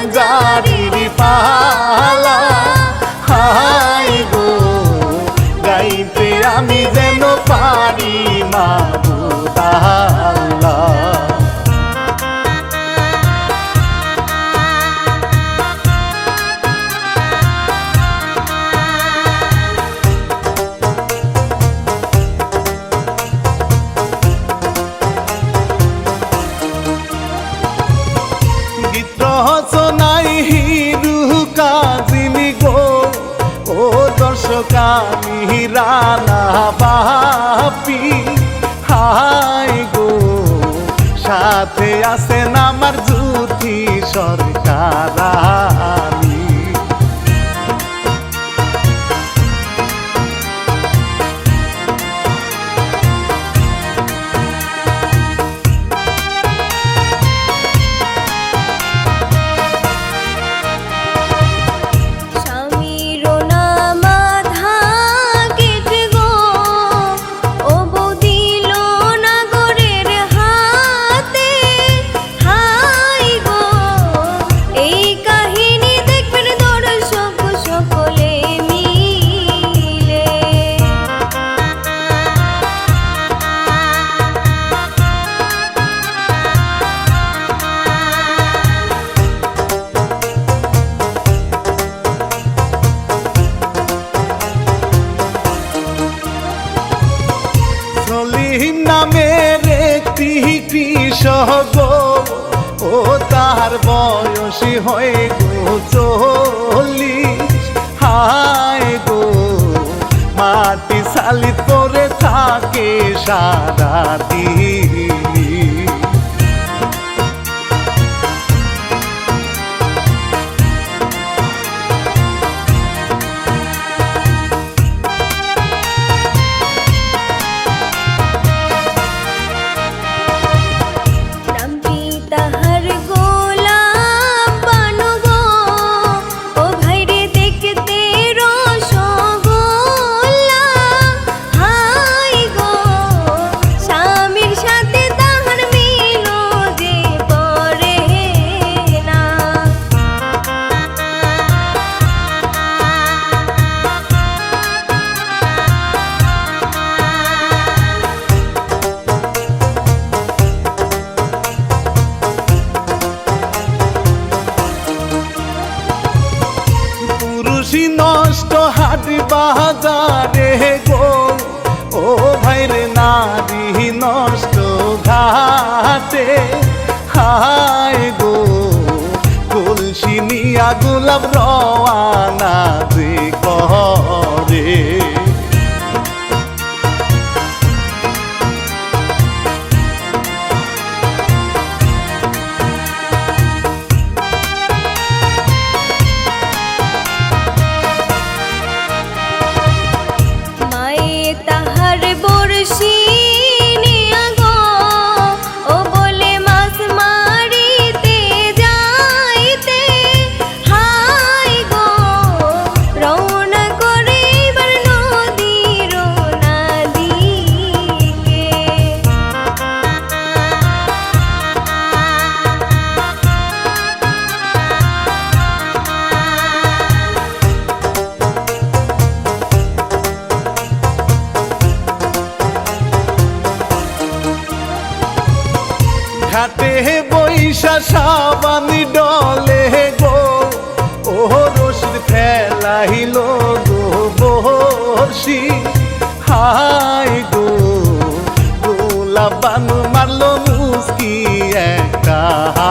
앉아 রচনাই হিরু কাজিমি গো। ও দর্শক, আমি রানা বাপি। হাই গো, সাথে আছেন আমার জুতি সরকার, আমি। খুশি। হাই গো গোলা বানু মারলো মুসকি একা হা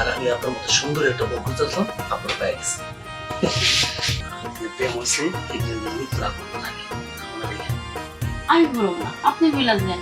আর আমি আপনার মতো সুন্দর একটা বন্ধু চাচ্ছিলাম আপনার পায়ে গেছি। আমি বলব না আপনি বিলাস নেন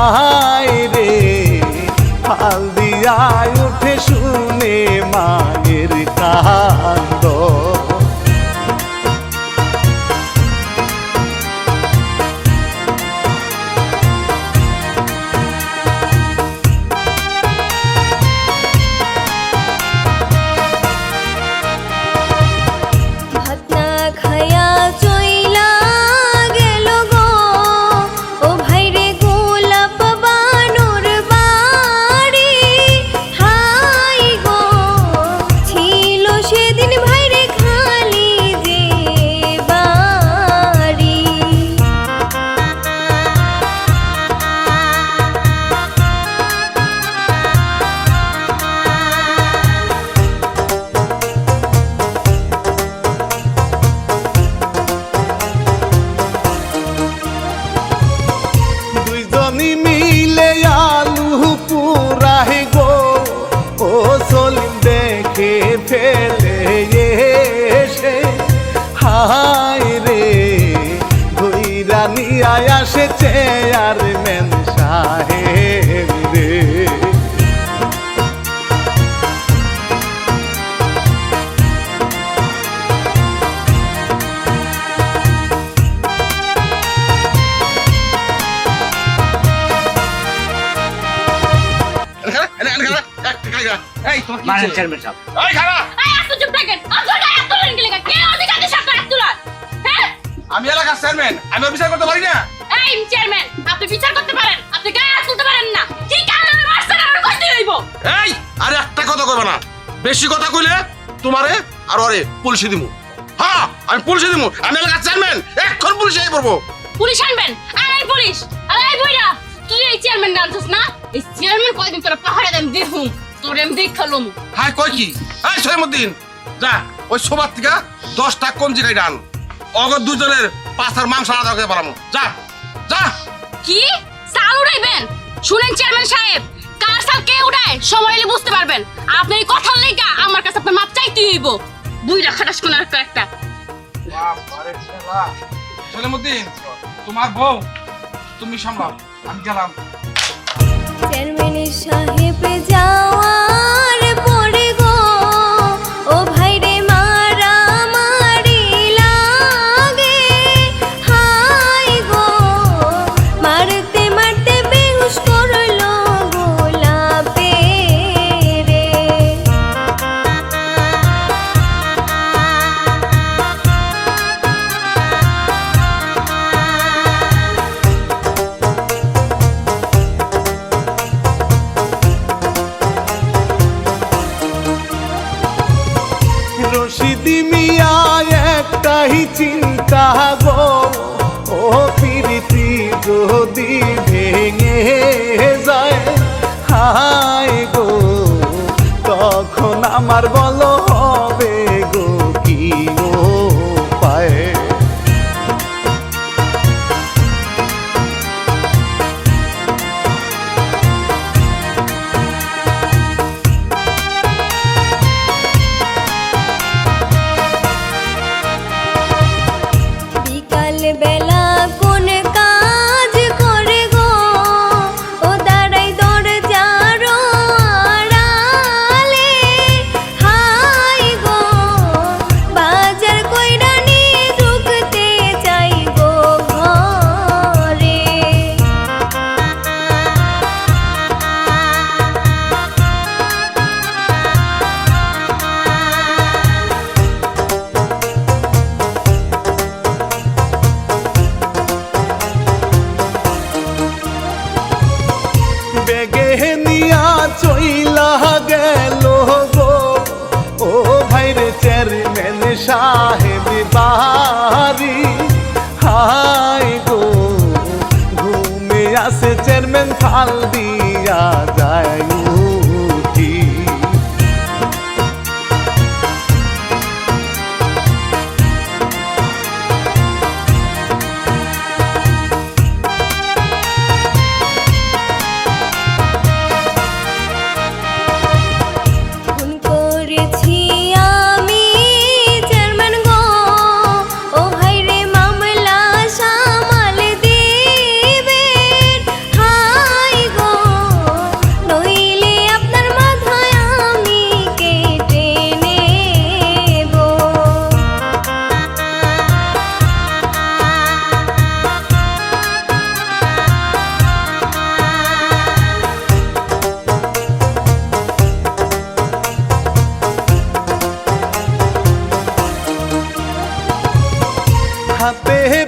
হায় রে হাল দিয়া উঠে শুনে মায়ের মানেন হয়েছে? চেয়ারম্যান সাহেব। এই চুপ থাকেন। হাত তোলেন কি লাগা কে? অধিকার দিয়ে সরকার হ্যাঁ? আমি এলাকার চেয়ারম্যান আমি বিচার করতে পারি না। এই চেয়ারম্যান আপনি বিচার করতে পারেন আপনি গায়ে হাত তুলতে পারেন না। কি কারণে আমার হইব এই আরে একটা কথা কইবা না। বেশি কথা কইলে তোমারে আর ওরে পুলিশে দিমু। হ্যাঁ আমি পুলিশে দিমু। আমি এলাকার চেয়ারম্যান এখন পুলিশে আই পড়ব পুলিশ আনবেন? আর এই পুলিশ আর এই বইরা তুই এই চেয়ারম্যান জানছিস না? এই চেয়ারম্যান কয়দিন তোরা পাহাড়ে দেন দেখুন। তোর এম দেখ খালুম। হাই কই কি? এই সৈমুদ্দিন যা ওই সোবার থেকে দশটা কঞ্জি গাই ডান অগর দুজনের পাঁচার মাংস আলাদা করে পারামু যা যা। কি? চাল উড়াইবেন? শুনেন চেয়ারম্যান সাহেব কার চাল কে উড়ায় সময় এলে বুঝতে পারবেন। আপনি এই কথার লেগা আমার কাছে আপনার মাপ চাইতে হইব। বুইরা খাটাস কোন একটা একটা। সলিমুদ্দিন তোমার বউ তুমি সামলাও। আমি গেলাম। চেয়ারম্যান সাহেব চেয়ারম্যান ফাল দিয়া terra, terra.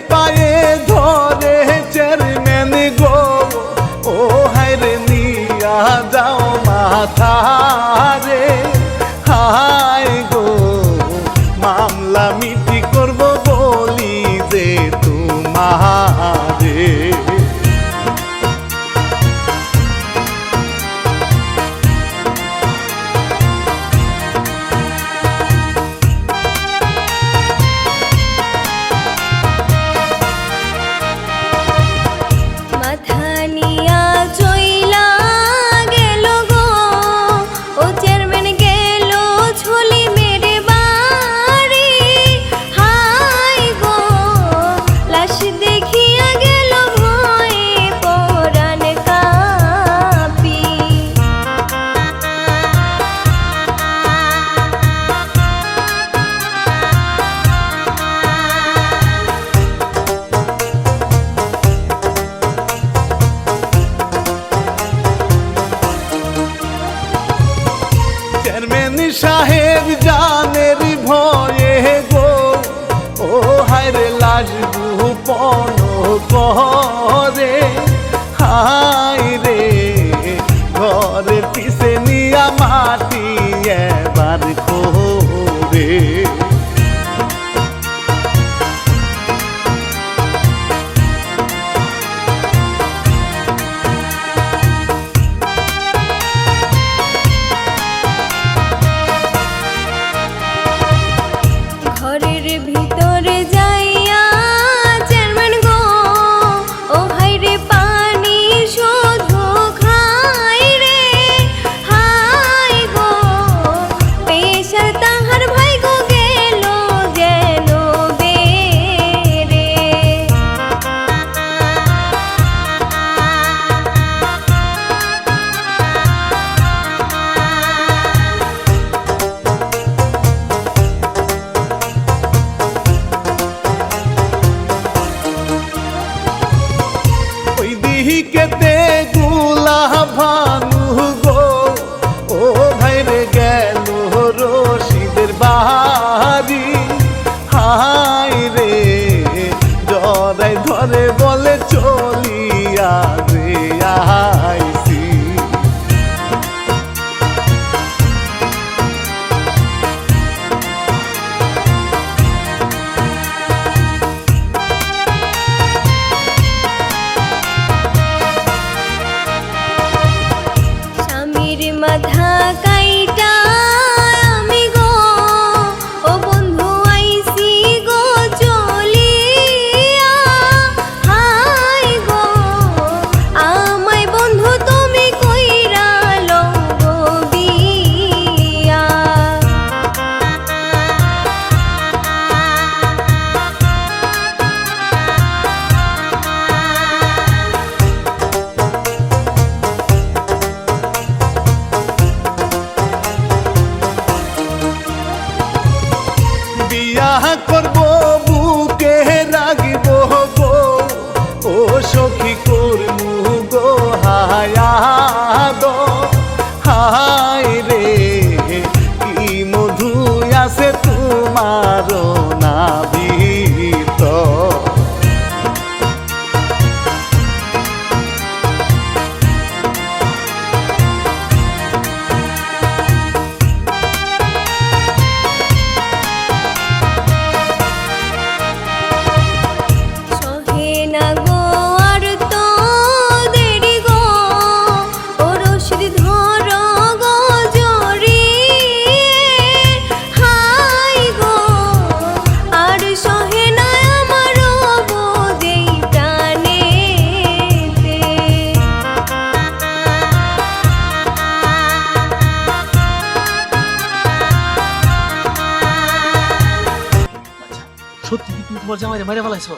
সত্যি কি তুমি তোমার জামাইরে মেরে ফেলাইছো?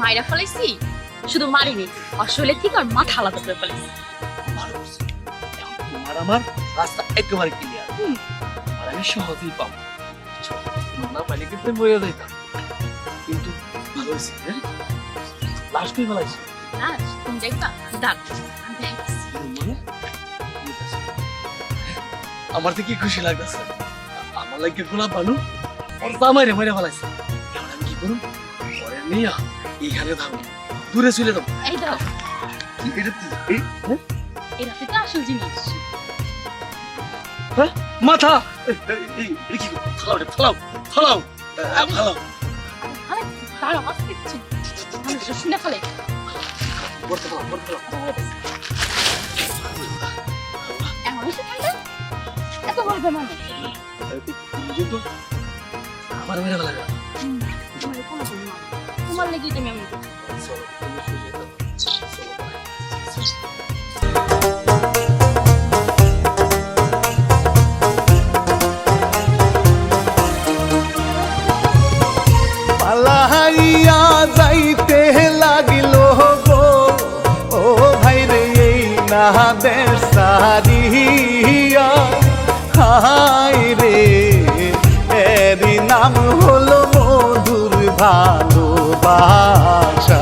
মাইরা ফেলাইছি? শুধু মারিনি অশৈলের থেকে আর মাথা আলাদা করে ফেলাইছি। ভালো করছ। তোমার আমার রাস্তা একেবারে ক্লিয়ার আর আমি সহজেই পাবো। তোমার না পাইলে কিন্তু মরে যাইতাম। কিন্তু ভালো হয়েছে হ্যাঁ? লাশ তুই ফেলাইছো। না তুমি দেখবা দাঁড় আমি দেখাইতেছি। মানে? আমার তো কি খুশি লাগতেছে। আমার লাগে গোলাপ বানু ওর জামাইরে মেরে ফেলাইছে। পরে নিয়ে এইখানে দূরে চলে যাব এই দাও। এটা এই, হ্যাঁ? এটা তো আসল জিনিস। হ্যাঁ? মাথা! এই, এই, এই, এই কি ফালাও ফালাও ফালাও। ফালাও। আরে আস্তে কিছু মানুষটা শুনে ফেলে। পড়তে ফালাও পড়তে ফালাও এমন এত বলবে মানুষ কিন্তু আমার মেরে ফেলা যাবে তোমার লেগে তুমি আমি যাইতে লাগিল গো। ও ভাইরে এই না দেশ সারিয়া। হায় ভালোবাসা।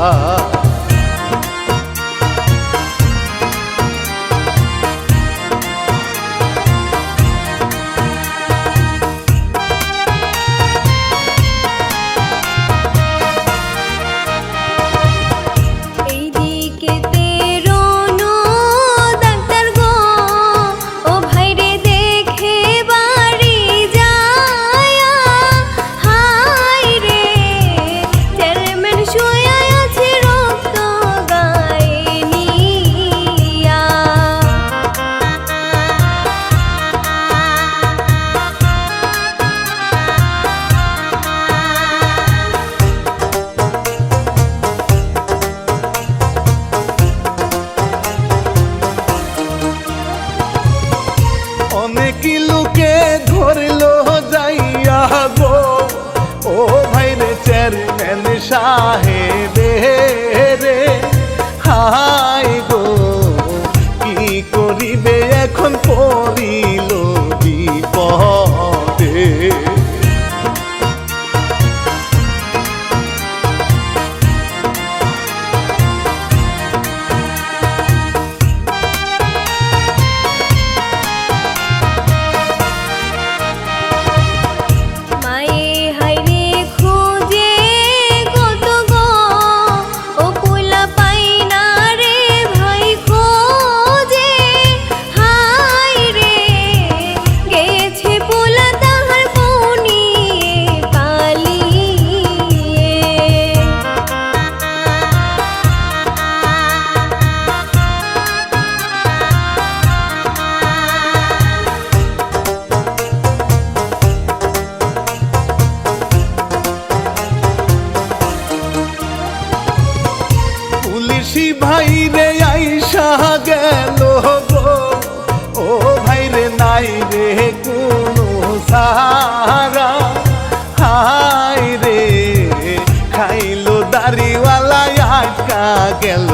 এখন পড়িল সাহারা। হাই রে খাইলো দাড়িওয়ালা আটকা গেল